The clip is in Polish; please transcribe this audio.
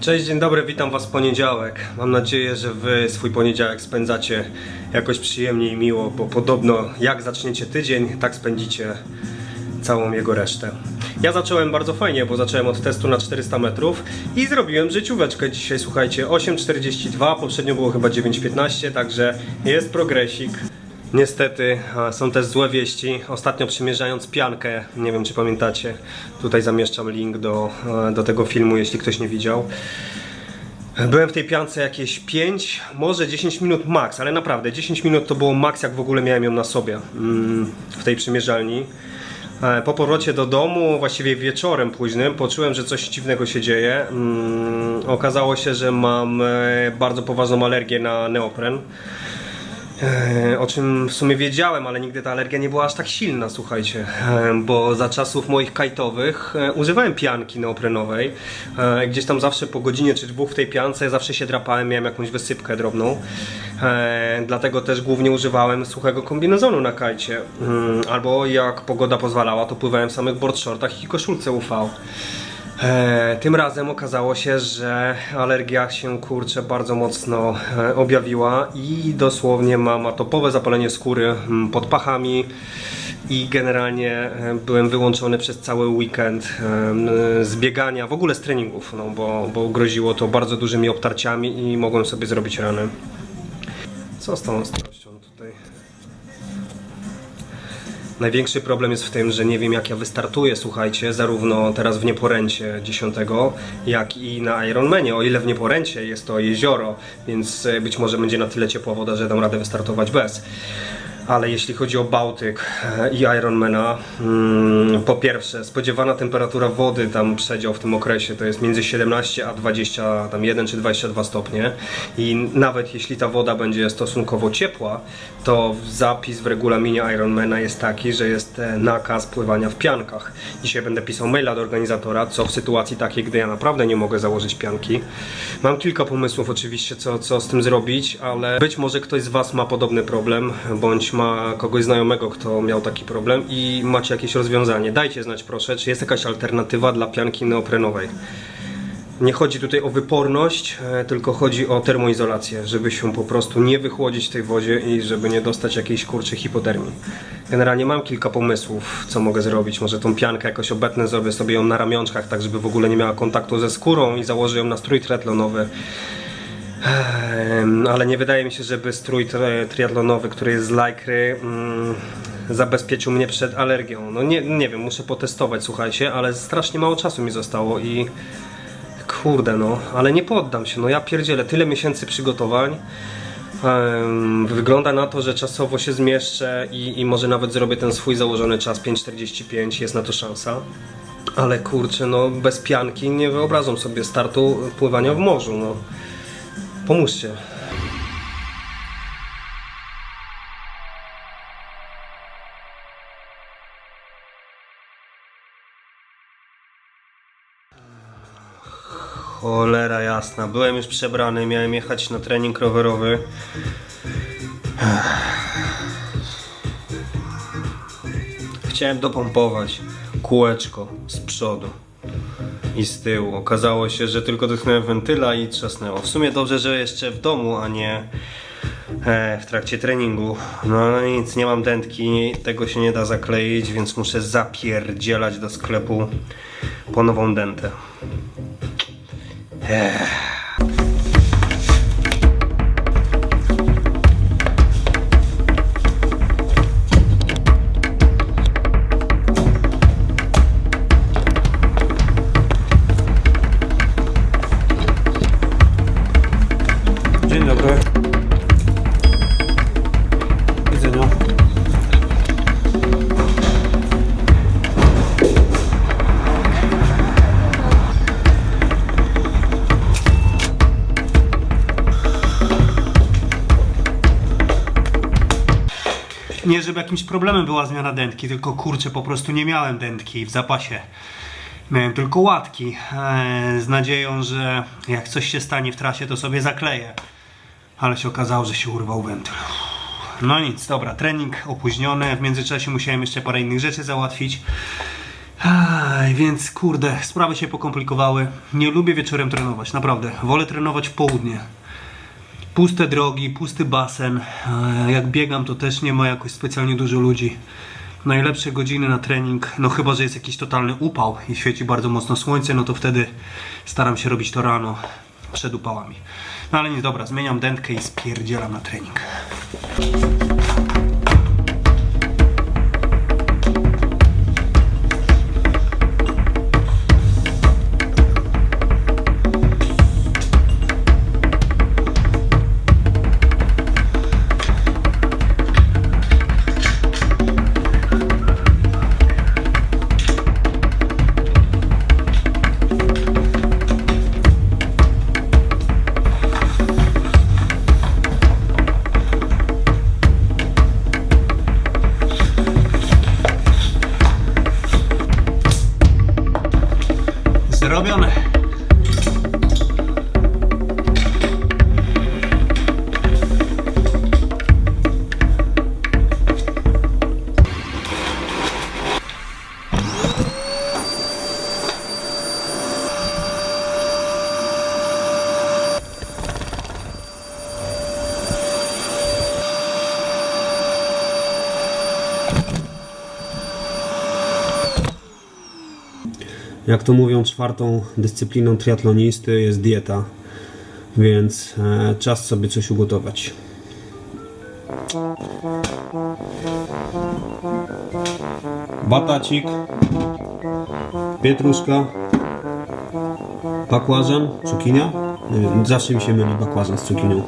Cześć, dzień dobry, witam Was w poniedziałek. Mam nadzieję, że Wy swój poniedziałek spędzacie jakoś przyjemnie i miło, bo podobno jak zaczniecie tydzień, tak spędzicie całą jego resztę. Ja zacząłem bardzo fajnie, bo zacząłem od testu na 400 metrów i zrobiłem życióweczkę dzisiaj, słuchajcie, 8.42, poprzednio było chyba 9.15, także jest progresik. Niestety a, są też złe wieści. Ostatnio przymierzając piankę, nie wiem czy pamiętacie, tutaj zamieszczam link do, e, do tego filmu, jeśli ktoś nie widział. Byłem w tej piance jakieś 5, może 10 minut max, ale naprawdę 10 minut to było max, jak w ogóle miałem ją na sobie mm, w tej przymierzalni. E, Po powrocie do domu, właściwie wieczorem późnym, poczułem, że coś dziwnego się dzieje. Mm, Okazało się, że mam e, bardzo poważną alergię na neopren. E, O czym w sumie wiedziałem, ale nigdy ta alergia nie była aż tak silna, słuchajcie. E, Bo za czasów moich kajtowych e, używałem pianki neoprenowej. Gdzieś tam zawsze po godzinie czy dwóch w tej piance zawsze się drapałem, miałem jakąś wysypkę drobną. Dlatego też głównie używałem suchego kombinezonu na kajcie. Mm, Albo jak pogoda pozwalała, to pływałem w samych board shortach i koszulce UV. E, tym razem okazało się, że alergia się kurczę bardzo mocno e, objawiła i dosłownie mam atopowe zapalenie skóry mm, pod pachami i generalnie e, byłem wyłączony przez cały weekend e, z biegania, w ogóle z treningów, no, bo, bo groziło to bardzo dużymi obtarciami i mogłem sobie zrobić rany. Co z tą ostrością Największy problem jest w tym, że nie wiem jak ja wystartuję, słuchajcie, zarówno teraz w Nieporęcie 10, jak i na Ironmanie. O ile w Nieporęcie jest to jezioro, więc e, być może będzie na tyle ciepła woda, że dam radę wystartować bez. Ale jeśli chodzi o Bałtyk e, i Ironmana, mm, po pierwsze, spodziewana temperatura wody tam przedział w tym okresie to jest między 17 a 21 czy 22 stopnie i nawet jeśli ta woda będzie stosunkowo ciepła, to zapis w regulaminie Ironmana jest taki, że jest e, nakaz pływania w piankach. Dzisiaj będę pisał maila do organizatora, co w sytuacji takiej, gdy ja naprawdę nie mogę założyć pianki. Mam kilka pomysłów oczywiście, co, co z tym zrobić, ale być może ktoś z Was ma podobny problem, bądź ma kogoś znajomego, kto miał taki problem i macie jakieś rozwiązanie. Dajcie znać proszę, czy jest jakaś alternatywa dla pianki neoprenowej. Nie chodzi tutaj o wyporność, e, tylko chodzi o termoizolację, żeby się po prostu nie wychłodzić w tej wodzie i żeby nie dostać jakiejś kurczej hipotermii. Generalnie mam kilka pomysłów, co mogę zrobić. Może tą piankę jakoś obetnę, zrobię sobie ją na ramionczkach, tak żeby w ogóle nie miała kontaktu ze skórą i założę ją na strój triatlonowy. Ehm, Ale nie wydaje mi się, żeby strój tri- triatlonowy, który jest z lajkry, mm, zabezpieczył mnie przed alergią. No nie, nie wiem, muszę potestować, słuchajcie, ale strasznie mało czasu mi zostało i kurde no, ale nie poddam się, no ja pierdzielę, tyle miesięcy przygotowań. Wygląda na to, że czasowo się zmieszczę i, i może nawet zrobię ten swój założony czas 5.45, jest na to szansa. Ale kurczę, no bez pianki nie wyobrażam sobie startu pływania w morzu, no. Pomóżcie. Cholera jasna, byłem już przebrany, miałem jechać na trening rowerowy. Chciałem dopompować kółeczko z przodu i z tyłu. Okazało się, że tylko dotknąłem wentyla i trzasnęło. W sumie dobrze, że jeszcze w domu, a nie e, w trakcie treningu. No nic, nie mam dętki, tego się nie da zakleić, więc muszę zapierdzielać do sklepu po nową dętę. Dzień Nie, żeby jakimś problemem była zmiana dętki, tylko kurczę, po prostu nie miałem dętki w zapasie. Miałem tylko łatki, e, z nadzieją, że jak coś się stanie w trasie, to sobie zakleję. Ale się okazało, że się urwał wentyl. No nic, dobra, trening opóźniony. W międzyczasie musiałem jeszcze parę innych rzeczy załatwić. Aj, więc kurde, sprawy się pokomplikowały. Nie lubię wieczorem trenować, naprawdę. Wolę trenować w południe. Puste drogi, pusty basen. E, Jak biegam, to też nie ma jakoś specjalnie dużo ludzi. Najlepsze godziny na trening, no chyba, że jest jakiś totalny upał i świeci bardzo mocno słońce, no to wtedy staram się robić to rano, przed upałami. No ale nic, dobra, zmieniam dętkę i spierdzielam na trening. Zrobione. Jak to mówią, czwartą dyscypliną triatlonisty jest dieta, więc e, czas sobie coś ugotować. Batacik, pietruszka, bakłażan, cukinia. Zawsze mi się myli bakłażan z cukinią.